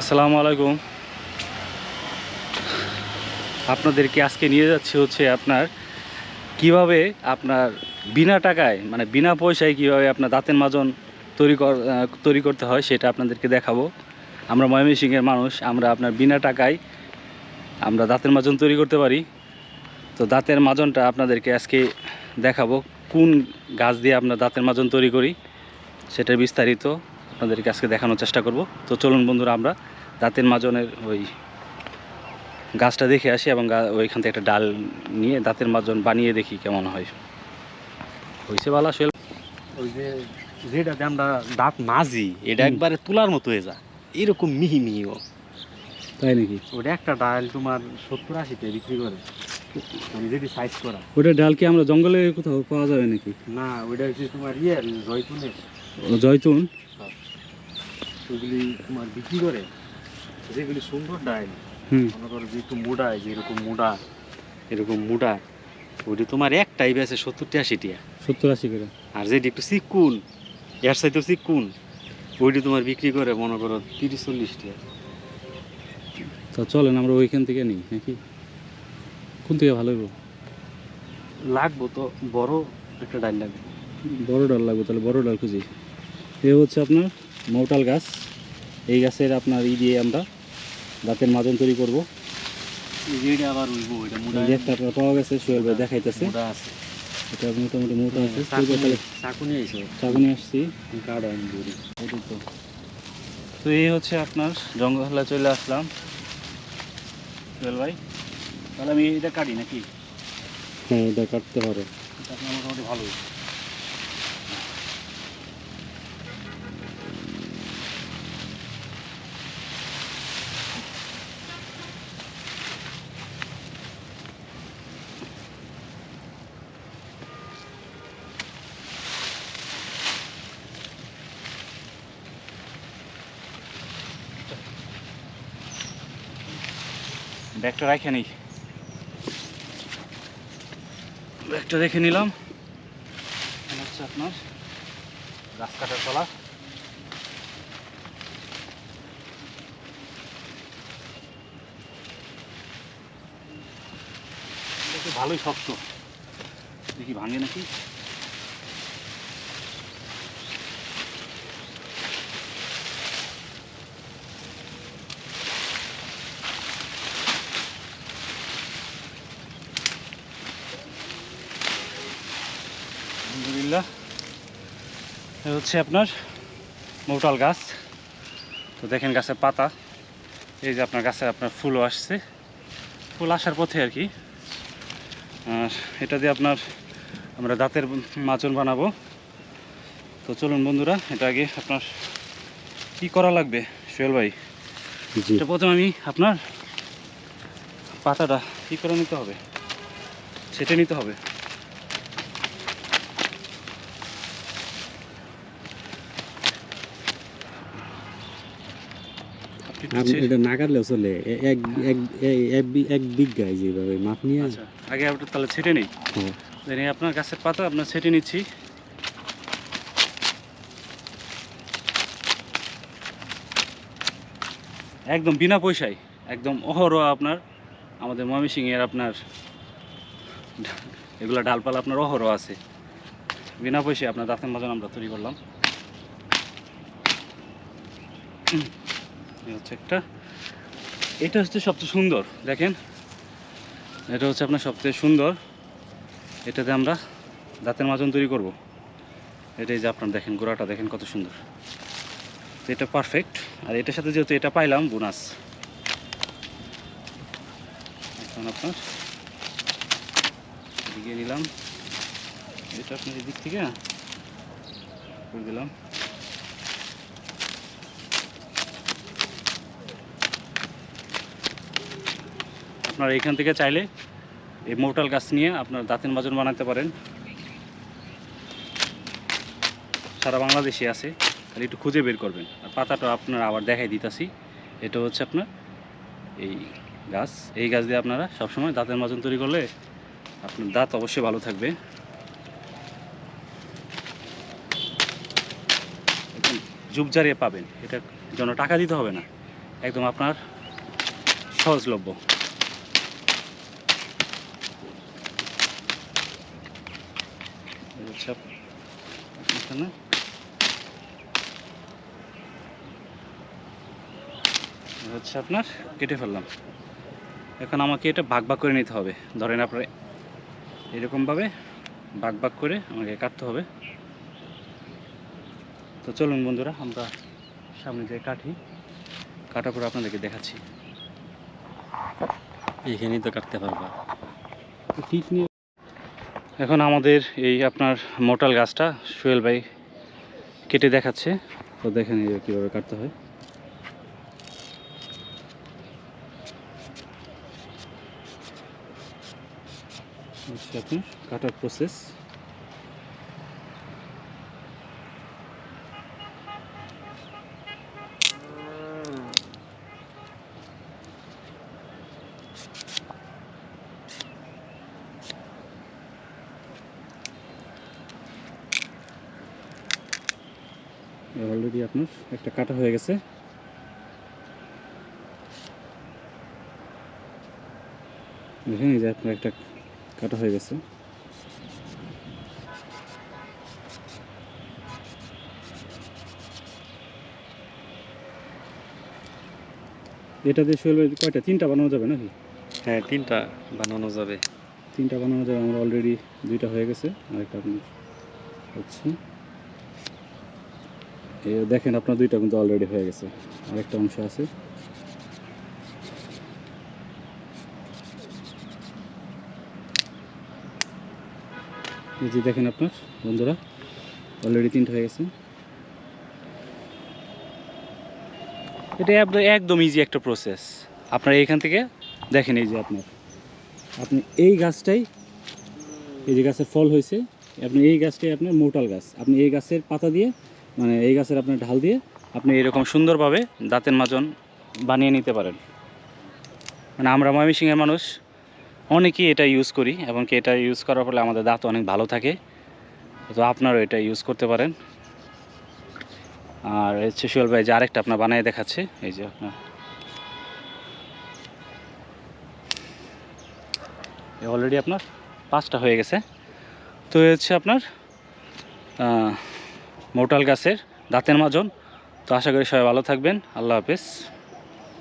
আসসালামু আলাইকুম। আপনাদেরকে আজকে নিয়ে যাচ্ছে হচ্ছে আপনার কীভাবে আপনার বিনা টাকায় মানে বিনা পয়সায় কীভাবে আপনার দাঁতের মাজন তৈরি কর তৈরি করতে হয় সেটা আপনাদেরকে দেখাবো। আমরা ময়মনসিংহের মানুষ, আমরা আপনার বিনা টাকায় আমরা দাঁতের মাজন তৈরি করতে পারি। তো দাঁতের মাজনটা আপনাদেরকে আজকে দেখাবো, কোন গাছ দিয়ে আমরা দাঁতের মাজন তৈরি করি, সেটা বিস্তারিত। আপনাদেরকে আজকে দেখানোর চেষ্টা করব। তো চলুন বন্ধুরা আমরা দাঁতের মাজনের ওই গাছটা দেখে আসি এবং ওইখান থেকে একটা ডাল নিয়ে দাঁতের মাজন বানিয়ে দেখি কেমন হয়। হয়েছে বালা আসলে ওই যে যেটাতে আমরা দাঁত মাজি এটা একবারে তুলার মতো হয়ে যায়। এরকম মিহি মিহি ও। তাই নাকি? ওটা একটা ডাল তোমার সত্তর আশিতে বিক্রি করে। মানে যেটি সাইজ করা। ওটা ডাল কি আমরা জঙ্গলে কোথাও পাওয়া যাবে নাকি? না ওইটা হচ্ছে তোমার ইয়ে জয়পুনের জয়তুন? ওইগুলি তোমার বিক্রি করে যেগুলি সুন্দর ডাল হুম। মনে করো যে একটু মোটা যে এরকম মোটা এরকম মোটা ওইটা তোমার একটাই বেছে সত্তরটি আশিটিয়া সত্তর আশি করে। আর যেটি একটু চিকুন এর সাইতেও চিকুন ওইটি তোমার বিক্রি করে মনে করো তিরিশ চল্লিশটি। তো চলেন আমরা ওইখান থেকে নিই নাকি? কোন থেকে ভালো হইব? লাগবো তো বড় একটা ডাল লাগবে। বড় ডাল লাগবে তাহলে বড় ডাল খুঁজি। এ হচ্ছে আপনার মৌটাল গাছ। এই গাছের আপনার ই দিয়ে আমরা দাঁতের মাজন তৈরি করব। আপনার পাওয়া গেছে সোহেল ভাই দেখাইতেছে। মোটা এটা মোটামুটি মোটা আছে। চাকুনি আসছি। তো এই হচ্ছে আপনার জঙ্গলে চলে আসলাম। সোহেল ভাই তাহলে আমি এটা কাটি নাকি? হ্যাঁ এটা কাটতে পারো। এটা আপনার মোটামুটি ভালোই। ব্যাগটা রাখে নেই। ব্যাগটা রেখে নিলাম। হচ্ছে আপনার গাছ কাটার কলা ভালোই শক্ত। দেখি ভাঙে নাকি? এ হচ্ছে আপনার মৌটাল গাছ। তো দেখেন গাছের পাতা। এই যে আপনার গাছে আপনার ফুলও আসছে। ফুল আসার পথে আর কি। আর এটা দিয়ে আপনার আমরা দাঁতের মাজন বানাবো। তো চলুন বন্ধুরা এটা আগে আপনার কি করা লাগবে সোহেল ভাই? এটা প্রথমে আমি আপনার পাতাটা কী করে নিতে হবে? ছেটে নিতে হবে আপনি একটু ছে- এটা না চলে। এক এক এক বি- এক বিঘায় যেভাবে মাপ নিয়ে। আচ্ছা আগে তাহলে ছেটে নিই হ্যাঁ। আপনার গাছের পাতা আপনার ছেটে নিচ্ছি। একদম বিনা পয়সায় একদম অহরহ আপনার আমাদের ময়মনসিংহের আপনার এগুলা ডালপালা আপনার অহরহ আছে। বিনা পয়সায় আপনার দাঁতের মাজন আমরা তৈরি করলাম। হচ্ছে একটা। এটা হচ্ছে সবচেয়ে সুন্দর, দেখেন। এটা হচ্ছে আপনার সবচেয়ে সুন্দর। এটাতে আমরা দাঁতের মাজন তৈরি করব। এটাই যে আপনার দেখেন গোড়াটা, দেখেন কত সুন্দর। তো এটা পারফেক্ট আর এটার সাথে যেহেতু এটা পাইলাম বোনাস এখন আপনার এদিকে নিলাম। এটা আপনার এদিক থেকে করে দিলাম। আপনার এইখান থেকে চাইলে এই মোটাল গাছ নিয়ে আপনার দাঁতের মাজন বানাতে পারেন। সারা বাংলাদেশে আছে খালি একটু খুঁজে বের করবেন। আর পাতাটা আপনার আবার দেখাই দিতেছি, এটা হচ্ছে আপনার এই গাছ। এই গাছ দিয়ে আপনারা সবসময় দাঁতের মাজন তৈরি করলে আপনার দাঁত অবশ্যই ভালো থাকবে। একদম জুবজারিয়ে পাবেন, এটা জন্য টাকা দিতে হবে না। একদম আপনার সহজলভ্য। এই হচ্ছে এখানে। হচ্ছে আপনার কেটে ফেললাম। এখন আমাকে এটা ভাগ ভাগ করে নিতে হবে। ধরেন আপনার এরকমভাবে ভাগ ভাগ করে আমাকে কাটতে হবে। তো চলুন বন্ধুরা, আমরা সামনে দিয়ে কাটি কাটা করে আপনাদেরকে দেখাচ্ছি। এইখানেই তো কাটতে পারবা। ঠিক নিয়ে এখন আমাদের এই আপনার মোটাল গাছটা সোহেল ভাই কেটে দেখাচ্ছে। তো দেখেন কীভাবে কাটতে হয়। আপনি কাটার প্রসেস অলরেডি আপনার একটা কাটা হয়ে গেছে। দেখেন এই যে আপনার একটা কাটা হয়ে গেছে। এটা দিয়ে শৈল কয়টা? তিনটা বানানো যাবে নাকি? হ্যাঁ তিনটা বানানো যাবে। তিনটা বানানো যাবে আমার অলরেডি দুইটা হয়ে গেছে। আরেকটা আপনার হচ্ছে দেখেন আপনার দুইটা কিন্তু অলরেডি হয়ে গেছে। আরেকটা অংশ আছে। এই যে দেখেন আপনার বন্ধুরা অলরেডি তিনটা হয়ে গেছে। এটা একদম- একদম ইজি একটা প্রসেস আপনার এইখান থেকে দেখেন এই যে আপনার। আপনি এই গাছটাই এই যে গাছের ফল হয়েছে আপনি এই গাছটাই আপনার মোটাল গাছ। আপনি এই গাছের পাতা দিয়ে মানে এই গাছের আপনার ঢাল দিয়ে আপনি এরকম সুন্দরভাবে দাঁতের মাজন বানিয়ে নিতে পারেন। মানে আমরা ময়মনসিংহের মানুষ, অনেকেই এটা ইউজ করি এবং কি এটা ইউজ করার ফলে আমাদের দাঁত অনেক ভালো থাকে। তো আপনারও এটা ইউজ করতে পারেন। আর হচ্ছে ভাই যে আরেকটা আপনার বানিয়ে দেখাচ্ছে, এই যে আপনার। অলরেডি আপনার পাঁচটা হয়ে গেছে। তো হচ্ছে আপনার মোটাল গাছের দাঁতের মাজন। তো আশা করি সবাই ভালো থাকবেন। আল্লাহ হাফেজ।